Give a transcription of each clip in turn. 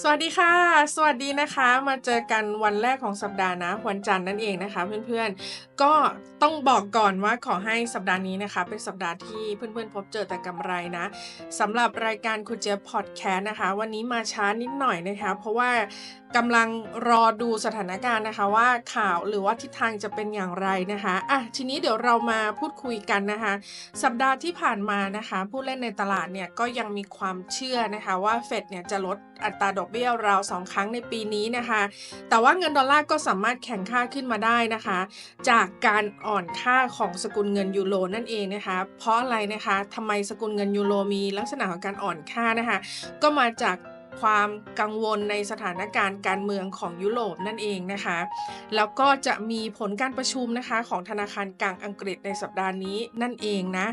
สวัสดีค่ะ สวัสดีนะคะ มาเจอกันวันแรกของสัปดาห์นะ วันจันทร์นั่นเองนะคะเพื่อนๆ ก็ต้องบอกก่อนว่าขอให้สัปดาห์นี้นะคะ เป็นสัปดาห์ที่เพื่อนๆ พบเจอแต่กำไรนะสำหรับรายการคุณเจี๊ยบพอดแคสต์นะคะ วันนี้มาช้านิดหน่อยนะคะ เพราะว่ากำลังรอดูสถานการณ์นะคะว่าข่าวหรือว่าทิศทางจะเป็นอย่างไรนะคะอะทีนี้เดี๋ยวเรามาพูดคุยกันนะคะ สัปดาห์ที่ผ่านมานะคะ ผู้เล่นในตลาดเนี่ยก็ยังมีความเชื่อนะคะว่าเฟดเนี่ยจะลดอัตราดอกเบี้ยราวสองครั้งในปีนี้นะคะ แต่ว่าเงินดอลลาร์ก็สามารถแข่งค่าขึ้นมาได้นะคะ จากการอ่อนค่าของสกุลเงินยูโรนั่นเองนะคะ เพราะอะไรนะคะทำไมสกุลเงินยูโรมีลักษณะของการอ่อนค่านะคะ ก็มาจากความกังวลในสถานการณ์การเมืองของยุโรปนั่นเองนะคะ แล้วก็จะมีผลการประชุมนะคะของธนาคารกลางอังกฤษในสัปดาห์นี้นั่นเองนะ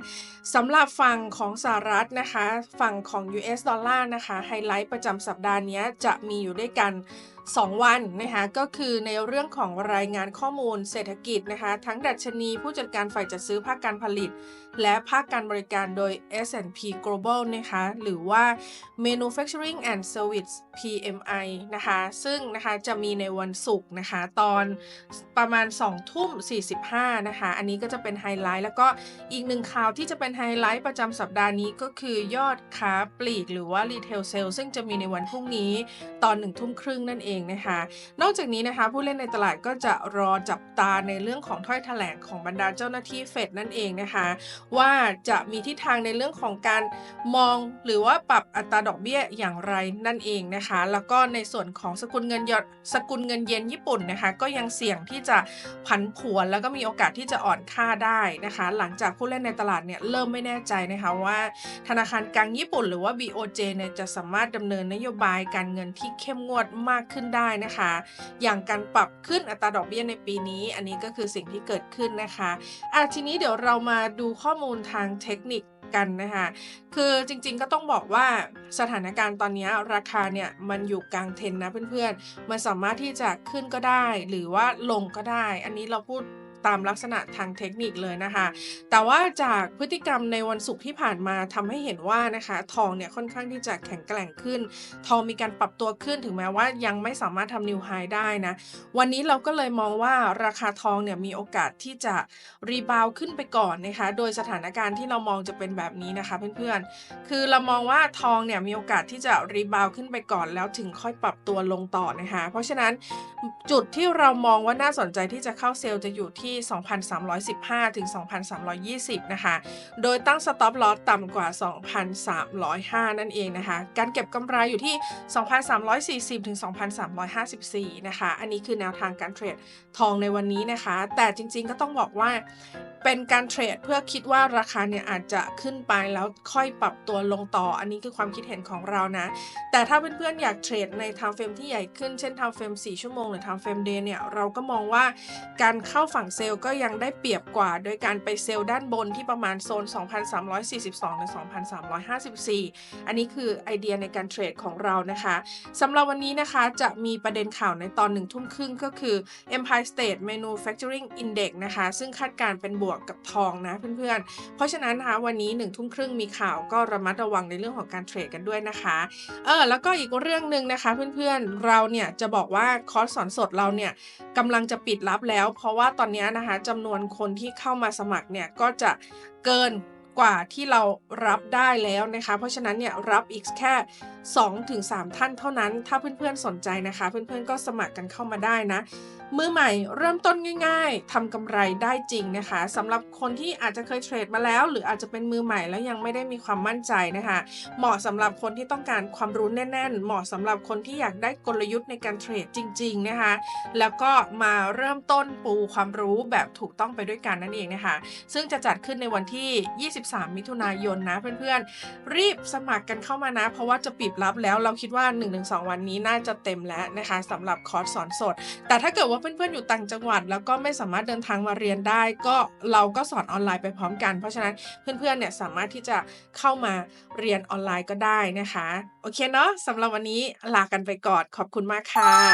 สำหรับฝั่งของสหรัฐนะคะ ฝั่งของ US ดอลลาร์นะคะ ไฮไลท์ประจำสัปดาห์นี้จะมีอยู่ด้วยกัน 2 วันนะคะก็คือในเรื่องของรายงานข้อมูลเศรษฐกิจนะคะทั้งดัชนีผู้จัดการฝ่ายจัดซื้อภาคการผลิต และภาคการบริการโดย S&P Global นะคะหรือว่า Manufacturing and Service PMI นะคะซึ่งนะคะจะมีในวันศุกร์นะคะตอนประมาณ 2 ทุ่ม 45 นะคะอันนี้ก็จะเป็นไฮไลท์แล้วก็อีกหนึ่งข่าวที่จะเป็นไฮไลท์ประจำสัปดาห์นี้ก็คือยอดค้าปลีก หรือว่า Retail Sales ซึ่งจะมีในวันพรุ่งนี้ตอน1ทุ่มครึ่งนั่นเองนะคะ นอกจากนี้นะคะ ผู้เล่นในตลาดก็จะรอจับตาในเรื่องของถ้อยแถลงของบรรดาเจ้าหน้าที่เฟดนั่นเองนะคะ ว่าจะมีทิศทางในเรื่องของการมองหรือว่าปรับอัตราดอกเบี้ยอย่างไรนั่นเองนะคะ แล้วก็ในส่วนของสกุลเงินยอดสกุลเงินเยนญี่ปุ่นนะคะ ก็ยังเสี่ยงที่จะผันผวนแล้วก็มีโอกาสที่จะอ่อนค่าได้นะคะ หลังจากผู้เล่นในตลาดเนี่ยเริ่มไม่แน่ใจนะคะว่า ธนาคารกลางญี่ปุ่น หรือว่า BOJ เนี่ยจะสามารถดำเนินนโยบายการเงินที่เข้มงวดมากขึ้นได้นะคะ อย่างการปรับขึ้นอัตราดอกเบี้ยในปีนี้ อันนี้ก็คือสิ่งที่เกิดขึ้นนะคะอะทีนี้เดี๋ยวเรามาดูข้อมูลทางเทคนิคกันนะคะคือจริงๆก็ต้องบอกว่าสถานการณ์ตอนนี้ราคาเนี่ยมันอยู่กลางเทนนะเพื่อนๆ มันสามารถที่จะขึ้นก็ได้ หรือว่าลงก็ได้ อันนี้เราพูด ตามลักษณะทางเทคนิคเลยนะคะ แต่ว่าจากพฤติกรรมในวันศุกร์ที่ผ่านมาทำให้เห็นว่านะคะ ทองเนี่ยค่อนข้างที่จะแข็งแกร่งขึ้น ทองมีการปรับตัวขึ้นถึงแม้ว่ายังไม่สามารถทำนิวไฮได้นะ วันนี้เราก็เลยมองว่าราคาทองเนี่ยมีโอกาสที่จะรีบาวขึ้นไปก่อนนะคะ โดยสถานการณ์ที่เรามองจะเป็นแบบนี้นะคะเพื่อนๆ คือเรามองว่าทองเนี่ยมีโอกาสที่จะรีบาวขึ้นไปก่อนแล้วถึงค่อยปรับตัวลงต่อนะคะ เพราะฉะนั้นจุดที่เรามองว่าน่าสนใจที่จะเข้าเซลล์จะอยู่ที่2,315 ถึง 2,320 นะคะ โดยตั้งสต็อปลอสต่ำกว่า 2,305 นั่นเองนะคะ การเก็บกำไรอยู่ที่ 2,340 ถึง 2,354 นะคะ อันนี้คือแนวทางการเทรดทองในวันนี้นะคะ แต่จริงๆก็ต้องบอกว่า เป็นการเทรดเพื่อคิดว่าราคาเนี่ยอาจจะขึ้นไปแล้วค่อยปรับตัวลงต่อ อันนี้คือความคิดเห็นของเรานะ แต่ถ้าเพื่อนๆอยากเทรดในทางเฟรมที่ใหญ่ขึ้น เช่นทางเฟรม4 ชั่วโมงหรือทางเฟรมเดย์เนี่ย เราก็มองว่าการเข้าฝั่งเซลล์ก็ยังได้เปรียบกว่า โดยการไปเซลล์ด้านบนที่ประมาณโซน 2,342ถึง2,354 อันนี้คือไอเดียในการเทรดของเรานะคะสำหรับวันนี้นะคะจะมีประเด็นข่าวในตอนหนึ่งทุ่มครึ่งก็คือ Empire State Manufacturing Index นะคะ ซึ่งคาดการเป็นบวกกับทองนะเพื่อนๆ เพราะฉะนั้นนะคะวันนี้1นึ่ทุ่มครึ่งมีข่าวก็ระมัดระวังในเรื่องของการเทรดกันด้วยนะคะเออแล้วก็อีกเรื่องหนึ่งนะคะเพื่อนๆเราเนี่ยจะบอกว่าคอร์สสอนสดเราเนี่ยกำลังจะปิดรับแล้ว เพราะว่าตอนนี้นะคะจำนวนคนที่เข้ามาสมัครเนี่ยก็จะเกินกว่าที่เรารับได้แล้วนะคะ เพราะฉะนั้นเนี่ยรับอีกแค่2-3 ท่านเท่านั้น ถ้าเพื่อนๆสนใจนะคะ เพื่อนๆก็สมัครกันเข้ามาได้นะ มือใหม่เริ่มต้นง่ายๆทำกำไรได้จริงนะคะสำหรับคนที่อาจจะเคยเทรดมาแล้ว หรืออาจจะเป็นมือใหม่แล้วยังไม่ได้มีความมั่นใจนะคะ เหมาะสำหรับคนที่ต้องการความรู้แน่น ๆ เหมาะสำหรับคนที่อยากได้กลยุทธ์ในการเทรดจริง ๆนะคะ แล้วก็มาเริ่มต้นปูความรู้แบบถูกต้องไปด้วยกันนั่นเองนะคะ ซึ่งจะจัดขึ้นในวันที่ 23 มิถุนายนนะเพื่อนๆรีบสมัครกันเข้ามานะ เพราะว่าจะปิดรับแล้วเราคิดว่า 1-2 วันนี้น่าจะเต็มแล้วนะคะสำหรับคอร์สสอนสด แต่ถ้าเกิดว่าเพื่อนๆอยู่ต่างจังหวัด แล้วก็ไม่สามารถเดินทางมาเรียนได้ ก็เราก็สอนออนไลน์ไปพร้อมกัน เพราะฉะนั้นเพื่อนๆเนี่ยสามารถที่จะเข้ามาเรียนออนไลน์ก็ได้นะคะ โอเคเนาะสำหรับวันนี้ลากันไปก่อนขอบคุณมากค่ะ